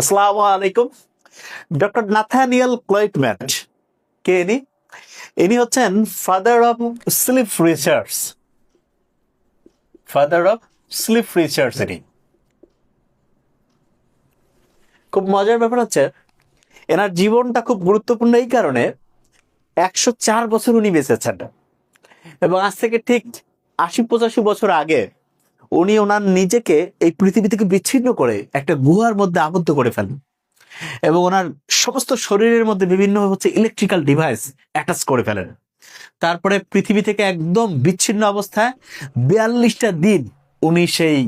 আসসালামু আলাইকুম। Doctor Nathaniel ক্লয়েটম্যাট কে ইনি? ইনি হচ্ছেন father of sleep research father of sleep research ইনি। খুব মজার ব্যাপার হচ্ছে, এনার জীবনটা খুব গুরুত্বপূর্ণ এই কারণে একশো চার বছর উনি বেঁচেছেন। এবং আজ থেকে ঠিক আশি পঁচাশি বছর আগে উনি ওনার নিজেকে এই পৃথিবী থেকে বিচ্ছিন্ন করে একটা গুহার মধ্যে আবদ্ধ করে ফেলেন। এবং ওনার সমস্ত শরীরের মধ্যে বিভিন্ন হচ্ছে ইলেকট্রিক্যাল ডিভাইস অ্যাটাচ করে ফেলেন। তারপরে পৃথিবী থেকে একদম বিচ্ছিন্ন অবস্থায় বিয়াল্লিশটা দিন উনি সেই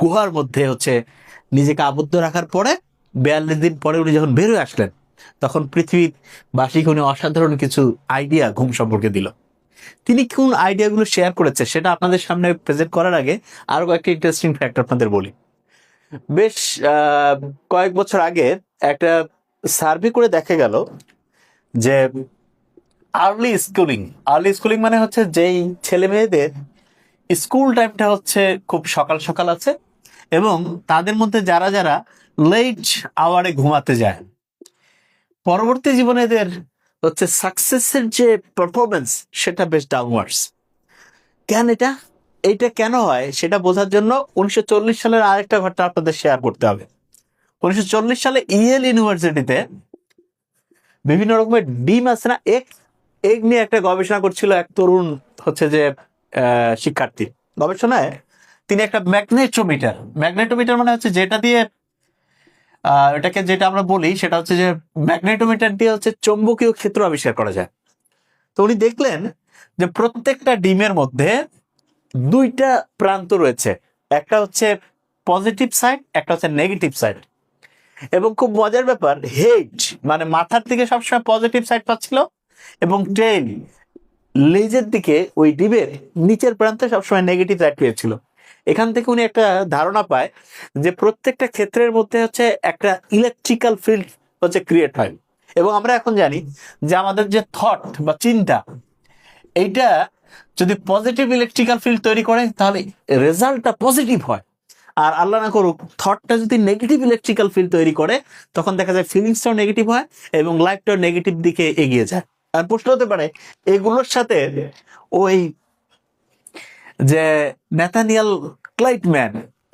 গুহার মধ্যে হচ্ছে নিজেকে আবদ্ধ রাখার পরে বিয়াল্লিশ দিন পরে উনি যখন বেরোয় আসলেন, তখন পৃথিবীর বাসীকে উনি অসাধারণ কিছু আইডিয়া ঘুম সম্পর্কে দিল। তিনি কোন আইডিয়াগুলো শেয়ার করেছে সেটা আপনাদের সামনে প্রেজেন্ট করার আগে আরও কয়েকটা ইন্টারেস্টিং ফ্যাক্ট আপনাদের বলি। বেশ কয়েক বছর আগে একটা সার্ভে করে দেখা গেল যে আর্লি স্কুলিং আর্লি স্কুলিং মানে হচ্ছে যেই ছেলে মেয়েদের স্কুল টাইমটা হচ্ছে খুব সকাল সকাল আছে এবং তাদের মধ্যে যারা যারা লেট আওয়ারে ঘুমাতে যায়। পরবর্তী জীবনে এদের হচ্ছে সাকসেসের যে পারফরমেন্স সেটা বেশ ডাউনওয়ার্ডস কেন এটা? এটা কেন হয়? সেটা বোঝার জন্য উনিশশো চল্লিশ সালের আরেকটা ঘটনা আপনাদের শেয়ার করতে হবে। উনিশশো সালে ইয়েল ইউনিভার্সিটিতে বিভিন্ন রকমের ডিম আছে না? এক এগ নিয়ে একটা গবেষণা করছিল এক তরুণ হচ্ছে যে শিক্ষার্থী। গবেষণায় তিনি একটা ম্যাগনেটোমিটার ম্যাগনেটোমিটার মানে হচ্ছে যেটা দিয়ে এটাকে যেটা আমরা বলি, সেটা হচ্ছে যে ম্যাগনেটোমিটার দিয়ে হচ্ছে চৌম্বকীয় ক্ষেত্র আবিষ্কার করা যায়। তো উনি দেখলেন যে প্রত্যেকটা ডিমের মধ্যে দুইটা প্রান্ত রয়েছে। একটা হচ্ছে পজিটিভ সাইড, একটা হচ্ছে নেগেটিভ সাইড। এবং খুব মজার ব্যাপার, হেড মানে মাথার দিকে সবসময় পজিটিভ সাইড পাচ্ছিল এবং টেল লেজের দিকে ওই ডিমের নিচের প্রান্তে সবসময় নেগেটিভ সাইড পেয়েছিল। এখান থেকে উনি একটা ধারণা পায় যে প্রত্যেকটা ক্ষেত্রের মধ্যে হচ্ছে একটা ইলেকট্রিক্যাল ফিল্ড হচ্ছে ক্রিয়েট হয়। এবং আমরা এখন জানি যে আমাদের যে থট বা চিন্তা, এইটা যদি পজিটিভ ইলেকট্রিক্যাল ফিল্ড তৈরি করে তাহলে রেজাল্টটা পজিটিভ হয়। আর আল্লাহ না করুক থটটা যদি নেগেটিভ ইলেকট্রিক্যাল ফিল্ড তৈরি করে, তখন দেখা যায় ফিলিংসটাও নেগেটিভ হয় এবং লাইফটাও নেগেটিভ দিকে এগিয়ে যায়। আর প্রশ্ন হতে পারে, এগুলোর সাথে ওই যে নেতানিয়াল ক্লাইটম্যান,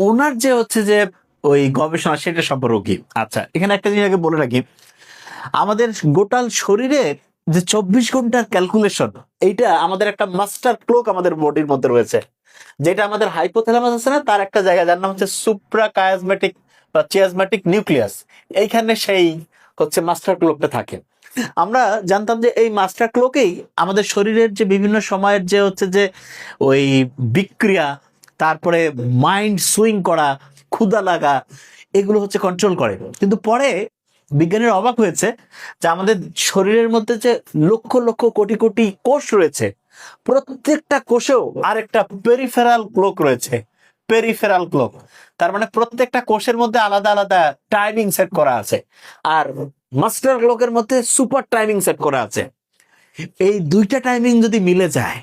ওনার যে হচ্ছে যে ওই গবেষণা, সেটা সম্পর্ক আচ্ছা এখানে একটা জিনিস আগে বলে রাখি। আমাদের গোটাল শরীরের যে চব্বিশ ঘণ্টার ক্যালকুলেশন এইটা আমাদের একটা মাস্টার ক্লোক আমাদের বডির মধ্যে রয়েছে। যেটা আমাদের হাইপোথ্যালামাস আছে না, তার একটা জায়গা, যার নাম হচ্ছে সুপ্রা কায়াজমেটিক বা চিয়াজমেটিক নিউক্লিয়াস এইখানে সেই হচ্ছে মাস্টার ক্লোকটা থাকে। আমরা জানতাম যে এই মাস্টার ক্লোকেই আমাদের শরীরের যে বিভিন্ন সময়ের যে হচ্ছে যে ওই বিক্রিয়া, তারপরে মাইন্ড সুইং করা, ক্ষুধা লাগা, এগুলো হচ্ছে কন্ট্রোল করে। কিন্তু পরে বিজ্ঞানীরা অবাক হয়েছে যে আমাদের শরীরের মধ্যে যে লক্ষ লক্ষ কোটি কোটি কোষ রয়েছে, প্রত্যেকটা কোষেও আরেকটা পেরিফেরাল ক্লোক রয়েছে। পেরিফেরাল ক্লোক তার মানে প্রত্যেকটা কোষের মধ্যে আলাদা আলাদা টাইমিং সেট করা আছে। আর মাস্টার ক্লকের মধ্যে সুপার টাইমিং সেট করা আছে। এই দুইটা টাইমিং যদি মিলে যায়,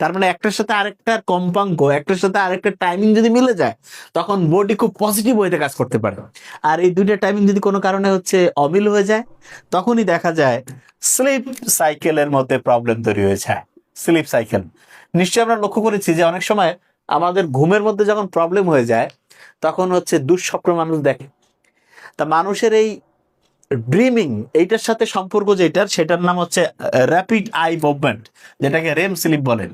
তার মানে একটার সাথে আরেকটার কম্পাঙ্ক একটার সাথে আরেকটা টাইমিং যদি মিলে যায়, তখন বডি খুব পজিটিভ ওয়েতে কাজ করতে পারে। আর এই দুইটা টাইমিং যদি কোনো কারণে হচ্ছে অমিল হয়ে যায়, তখনই দেখা যায় স্লিপ সাইকেলের মধ্যে প্রবলেম তৈরি হয়ে যায়। স্লিপ সাইকেল নিশ্চয়ই আমরা লক্ষ্য করেছি যে অনেক সময় আমাদের ঘুমের মধ্যে যখন প্রবলেম হয়ে যায় তখন হচ্ছে দুঃস্বপ্ন মানুষ দেখে। তা মানুষের এই ড্রিমিং এইটার সাথে সম্পর্ক যেটার সেটার নাম হচ্ছে র্যাপিড আই মুভমেন্ট যেটাকে রেম স্লিপ বলেন।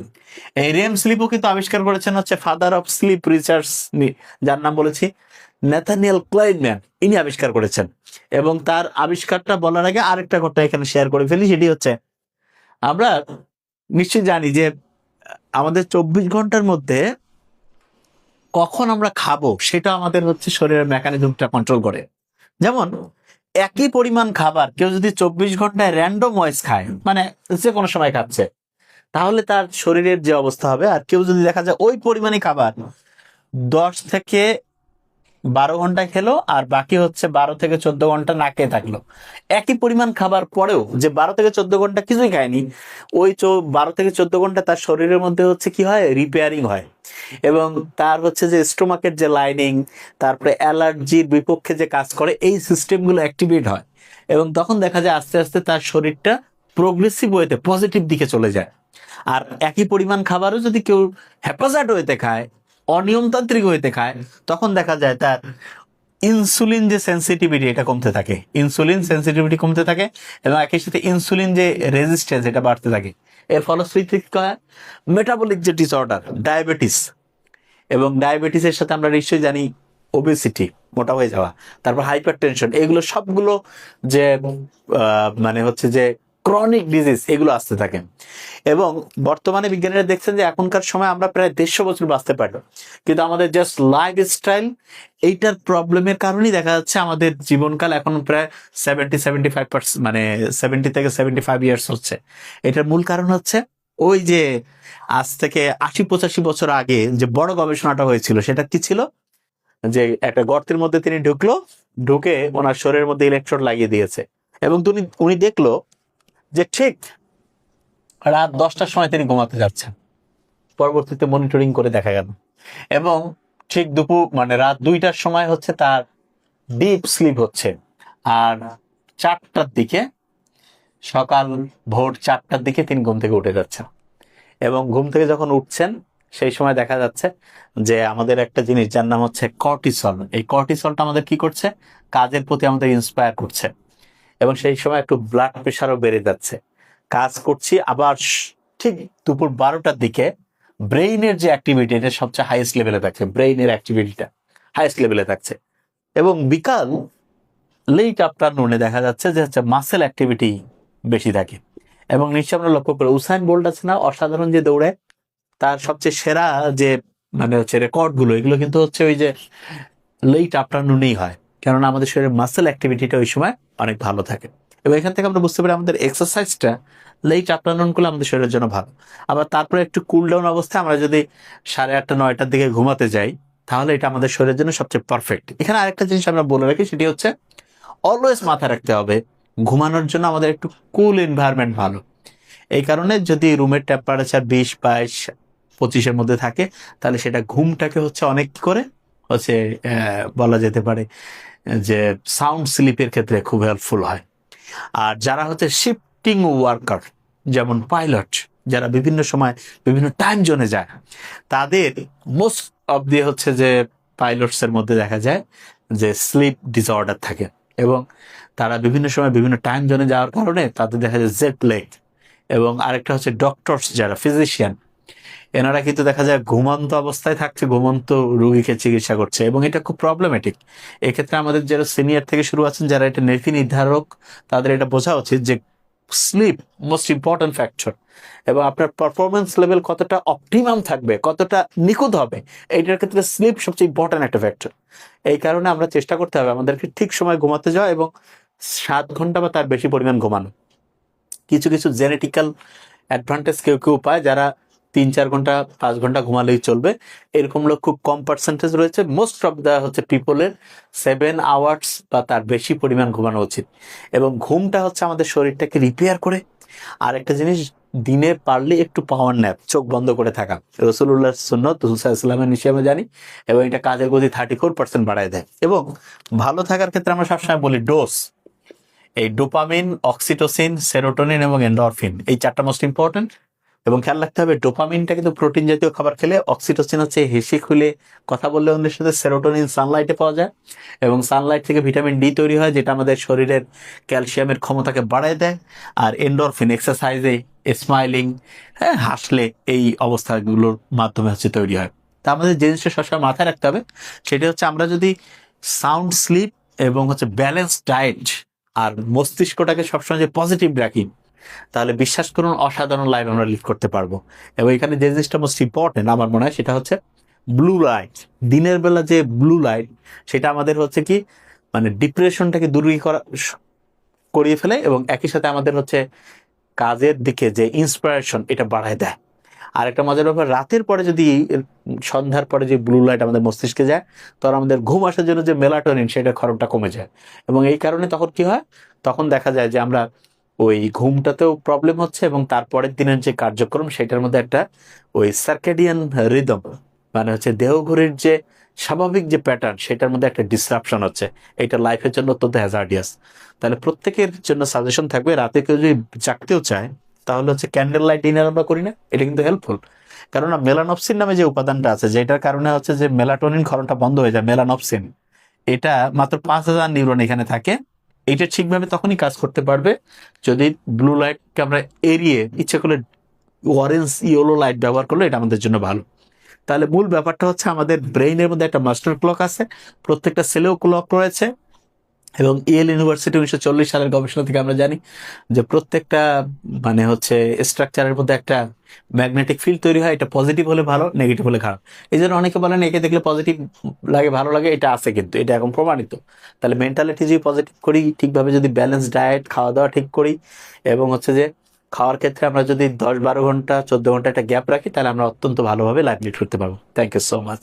এই রেম স্লিপও কিন্তু আবিষ্কার করেছেন হচ্ছে ফাদার অফ স্লিপ রিসার্চ যার নাম বলেছি নেথানিয়াল ক্লাইনম্যান ইনি আবিষ্কার করেছেন। এবং তার আবিষ্কারটা বলার আগে আরেকটা ঘটনা এখানে শেয়ার করে ফেলি, সেটি হচ্ছে, আমরা নিশ্চয়ই জানি যে আমাদের চব্বিশ ঘণ্টার মধ্যে কখন আমরা খাব সেটা আমাদের হচ্ছে শরীরের মেকানিজমটা কন্ট্রোল করে। যেমন, একই পরিমাণ খাবার কেউ যদি চব্বিশ ঘন্টায় র্যান্ডম ওয়াইজ খায় মানে যে কোনো সময় খাচ্ছে, তাহলে তার শরীরের যে অবস্থা হবে, আর কেউ যদি দেখা যায় ওই পরিমাণে খাবার, দশ থেকে বারো ঘণ্টা খেলো, আর বাকি হচ্ছে বারো থেকে চোদ্দ ঘণ্টা না খেয়ে থাকল। একই পরিমাণ খাবার পরেও যে বারো থেকে চোদ্দ ঘণ্টা কিছুই খায়নি, ওই বারো থেকে চোদ্দ ঘণ্টা তার শরীরের মধ্যে হচ্ছে কি হয়? রিপেয়ারিং হয়। এবং তার হচ্ছে যে স্টোমাকের যে লাইনিং তারপরে অ্যালার্জির বিপক্ষে যে কাজ করে, এই সিস্টেমগুলো অ্যাক্টিভেট হয়। এবং তখন দেখা যায় আস্তে আস্তে তার শরীরটা প্রোগ্রেসিভ ওয়েতে পজিটিভ দিকে চলে যায়। আর একই পরিমাণ খাবারও যদি কেউ হ্যাপাজার্ড ওয়েতে খায় অনিয়মতান্ত্রিক হইতে খায়, তখন দেখা যায় তার ইনসুলিন যে সেন্সিটিভিটি এটা কমতে থাকে। ইনসুলিন সেন্সিটিভিটি কমতে থাকে এবং একই সাথে ইনসুলিন যে রেজিস্ট্যান্স এটা বাড়তে থাকে। এর ফলশ্রুতি মেটাবলিক যে ডিসঅর্ডার ডায়াবেটিস এবং ডায়াবেটিসের সাথে আমরা নিশ্চয়ই জানি ওবেসিটি মোটা হয়ে যাওয়া, তারপর হাইপার টেনশন এগুলো সবগুলো যে মানে হচ্ছে যে ক্রনিক ডিজিজ এগুলো আসতে থাকে। এবং বর্তমানে বিজ্ঞানীরা দেখছেন যে এখনকার সময় আমরা প্রায় দেড়শো বছর বাঁচতে পারব। কিন্তু আমাদের জাস্ট লাইফ স্টাইল এইটার প্রবলেমের কারণেই দেখা যাচ্ছে আমাদের জীবনকাল এখন প্রায় সেভেন্টি সেভেন্টি ফাইভ পার্সেন্ট মানে সেভেন্টি থেকে সেভেন্টি ফাইভ ইয়ার্স হচ্ছে। এটার মূল কারণ হচ্ছে ওই যে আজ থেকে আশি, পঁচাশি বছর আগে যে বড় গবেষণাটা হয়েছিল, সেটা কি ছিল? যে একটা গর্তের মধ্যে তিনি ঢুকলো, ঢুকে ওনার শরীরের মধ্যে ইলেকট্রোড লাগিয়ে দিয়েছে। এবং তিনি উনি দেখল যে ঠিক রাত দশটার সময় তিনি ঘুমাতে যাচ্ছেন। পরবর্তীতে মনিটরিং করে দেখা গেল। এবং ঠিক দুপুর মানে রাত দুইটার সময় হচ্ছে তার ডিপ স্লিপ হচ্ছে। আর চারটার দিকে, সকাল ভোর চারটার দিকে তিনি ঘুম থেকে উঠে যাচ্ছেন। এবং ঘুম থেকে যখন উঠছেন, সেই সময় দেখা যাচ্ছে যে আমাদের একটা জিনিস যার নাম হচ্ছে কর্টিসল এই কর্টিসলটা আমাদের কি করছে? কাজের প্রতি আমাদের ইন্সপায়ার করছে। এবং সেই সময় একটু ব্লাড প্রেশারও বেড়ে যাচ্ছে। কাজ করছি আবার ঠিক দুপুর বারোটার দিকে ব্রেইনের যে অ্যাক্টিভিটি এটা সবচেয়ে হাইয়েস্ট লেভেলে থাকছে, ব্রেইনের অ্যাক্টিভিটিটা হাইয়েস্ট লেভেলে থাকছে। এবং বিকাল লেট আফটারনুনে দেখা যাচ্ছে যে হচ্ছে মাসেল অ্যাক্টিভিটি বেশি থাকে। এবং নিশ্চয় আমরা লক্ষ্য করি উসাইন বোল্ট আছে না, অসাধারণ যে দৌড়ে, তার সবচেয়ে সেরা যে মানে হচ্ছে রেকর্ডগুলো এগুলো কিন্তু হচ্ছে ওই যে লেট আফটারনুনেই হয়। কেননা আমাদের শরীরের মাসেল অ্যাক্টিভিটিটা ওই সময় অনেক ভালো থাকে। এবং এখান থেকে আমরা বুঝতে পারি আমাদের এক্সারসাইজটা লেট আফটারনুন করলে আমাদের শরীরের জন্য ভালো। আবার তারপরে একটু কুল ডাউন অবস্থায় আমরা যদি সাড়ে আটটা, নয়টার দিকে ঘুমাতে যাই, তাহলে এটা আমাদের শরীরের জন্য সবচেয়ে পারফেক্ট এখানে আরেকটা জিনিস আমরা বলে রাখি, সেটি হচ্ছে অলওয়েজ মাথায় রাখতে হবে, ঘুমানোর জন্য আমাদের একটু কুল এনভায়রনমেন্ট ভালো। এই কারণে যদি রুমের টেম্পারেচার বিশ, বাইশ, পঁচিশের মধ্যে থাকে, তাহলে সেটা ঘুমটাকে হচ্ছে অনেক করে? হচ্ছে বলা যেতে পারে যে সাউন্ড স্লিপের ক্ষেত্রে খুব হেল্পফুল হয়। আর যারা হচ্ছে শিফটিং ওয়ার্কার যেমন পাইলট যারা বিভিন্ন সময় বিভিন্ন টাইম জোনে যায়, তাদের মোস্ট অব দিয়ে হচ্ছে যে পাইলটসের মধ্যে দেখা যায় যে স্লিপ ডিসঅর্ডার থাকে এবং তারা বিভিন্ন সময় বিভিন্ন টাইম জোনে যাওয়ার কারণে তাদের দেখা যায় জেট লেগ এবং আরেকটা হচ্ছে ডক্টরস যারা ফিজিশিয়ান এনারা কিন্তু দেখা যায় ঘুমন্ত অবস্থায় থাকছে, ঘুমন্ত রুগীকে চিকিৎসা করছে এবং এটা খুব প্রবলেমেটিক এক্ষেত্রে আমাদের যারা সিনিয়র থেকে শুরু আছেন, যারা এটা নীতি নির্ধারক, তাদের এটা বোঝা উচিত যে স্লিপ মোস্ট ইম্পর্টেন্ট ফ্যাক্টর এবং আপনার পারফরমেন্স লেভেল কতটা অপটিমাম থাকবে, কতটা নিখুঁত হবে, এইটার ক্ষেত্রে স্লিপ সবচেয়ে ইম্পর্টেন্ট একটা ফ্যাক্টর এই কারণে আমরা চেষ্টা করতে হবে আমাদেরকে ঠিক সময় ঘুমাতে যাওয়া এবং সাত ঘণ্টা বা তার বেশি পরিমাণ ঘুমানো। কিছু কিছু জেনেটিক্যাল অ্যাডভান্টেজ কেউ কেউ পায় যারা তিন চার ঘণ্টা, পাঁচ ঘণ্টা ঘুমালেই চলবে। এরকম লোক খুব কম পার্সেন্টেজ রয়েছে। মোস্ট অফ দ্য হচ্ছে পিপলের সেভেন আওয়ার্স বা তার বেশি পরিমাণ ঘুমানো উচিত। এবং ঘুমটা হচ্ছে আমাদের শরীরটাকে রিপেয়ার করে। আর একটা জিনিস, দিনে পারলে একটু পাওয়ার ন্যাপ চোখ বন্ধ করে থাকা। রসুল্লাহ সুন্নত ইসলামের নিশ্চয় জানি, এবং এটা কাজের গতি থার্টি ফোর পার্সেন্ট বাড়ায় দেয়। এবং ভালো থাকার ক্ষেত্রে আমরা সবসময় বলি ডোজ এই ডোপামিন অক্সিটোসিন সেরোটোনিন এবং এন্ডরফিন এই চারটা মোস্ট ইম্পর্টেন্ট এবং খেয়াল রাখতে হবে, ডোপামিনটা কিন্তু প্রোটিন জাতীয় খাবার খেলে অক্সিটোসিন হচ্ছে হেসে খুলে কথা বললে অন্যের সাথে সেরোটোনিন সানলাইটে পাওয়া যায় এবং সানলাইট থেকে ভিটামিন ডি তৈরি হয় যেটা আমাদের শরীরের ক্যালসিয়ামের ক্ষমতাকে বাড়ায় দেয়। আর এন্ডরফিন এক্সারসাইজে স্মাইলিং হ্যাঁ হাসলে এই অবস্থাগুলোর মাধ্যমে হচ্ছে তৈরি হয়। তা আমাদের যে জিনিসটা সবসময় মাথায় রাখতে হবে সেটা হচ্ছে আমরা যদি সাউন্ড স্লিপ এবং হচ্ছে ব্যালেন্স ডায়েট আর মস্তিষ্কটাকে সবসময় যে পজিটিভ রাখি তাহলে বিশ্বাস করুন, অসাধারণ লাইফ আমরা লিড করতে পারব। এবং এখানে যে জিনিসটা মোস্ট ইম্পর্টেন্ট আমার মনে হয়, সেটা হচ্ছে ব্লু লাইট দিনের বেলা যে ব্লু লাইট সেটা আমাদের হচ্ছে কি মানে ডিপ্রেশনটাকে দূরী করা, করিয়ে ফেলে এবং একই সাথে আমাদের হচ্ছে কাজের দিকে যে ইন্সপিরেশন এটা বাড়ায় দেয়। আর একটা মজার ব্যাপার, রাতের পরে যদি সন্ধ্যার পরে যে ব্লু লাইট আমাদের মস্তিষ্কে যায়, তখন আমাদের ঘুম আসার জন্য যে মেলাটোনিন সেটা খরমটা কমে যায়। এবং এই কারণে তখন কি হয়? তখন দেখা যায় যে আমরা ওই ঘুমটাতেও প্রবলেম হচ্ছে এবং তারপরের দিনের যে কার্যক্রম সেটার মধ্যে একটা ওই সার্কেডিয়ান রিদম মানে হচ্ছে দেহঘড়ির যে স্বাভাবিক যে প্যাটার্ন সেটার মধ্যে একটা ডিসরাপশন হচ্ছে। এটা লাইফের জন্য অত্যন্ত হ্যাজার্ডিয়াস তাহলে প্রত্যেকের জন্য সাজেশন থাকবে, রাতে কেউ যদি জাগতেও চায়, তাহলে হচ্ছে ক্যান্ডেল লাইট ডিনার আমরা করি না, এটা কিন্তু হেল্পফুল কেননা মেলানপসিন নামে যে উপাদানটা আছে, যেটার কারণে হচ্ছে যে মেলাটোনিন ক্ষরণটা বন্ধ হয়ে যায় মেলানপসিন এটা মাত্র পাঁচ হাজার নিউরন এখানে থাকে এটা ঠিকভাবে তখনই কাজ করতে পারবে যদি ব্লু লাইটকে আমরা এড়িয়ে ইচ্ছে করলে অরেঞ্জ ইয়েলো লাইট ব্যবহার করলে এটা আমাদের জন্য ভালো। তাহলে মূল ব্যাপারটা হচ্ছে আমাদের ব্রেইনের মধ্যে একটা মাস্টার ক্লক আছে, প্রত্যেকটা সেলেও ক্লক রয়েছে। এবং ইয়েল ইউনিভার্সিটি উনিশশো চল্লিশ সালের গবেষণা থেকে আমরা জানি যে প্রত্যেকটা মানে হচ্ছে স্ট্রাকচারের মধ্যে একটা ম্যাগনেটিক ফিল্ড তৈরি হয়। এটা পজিটিভ হলে ভালো নেগেটিভ হলে খারাপ। এই জন্য অনেকে বলেন, একে দেখলে পজিটিভ লাগে, ভালো লাগে, এটা আছে কিন্তু, এটা এখন প্রমাণিত। তাহলে মেন্টালিটি যদি পজিটিভ করি, ঠিকভাবে যদি ব্যালেন্স ডায়েট খাওয়া দাওয়া ঠিক করি, এবং হচ্ছে যে খাওয়ার ক্ষেত্রে আমরা যদি দশ বারো ঘণ্টা, চোদ্দ ঘণ্টা একটা গ্যাপ রাখি, তাহলে আমরা অত্যন্ত ভালোভাবে লাইফ লিড করতে পারব। Thank you so much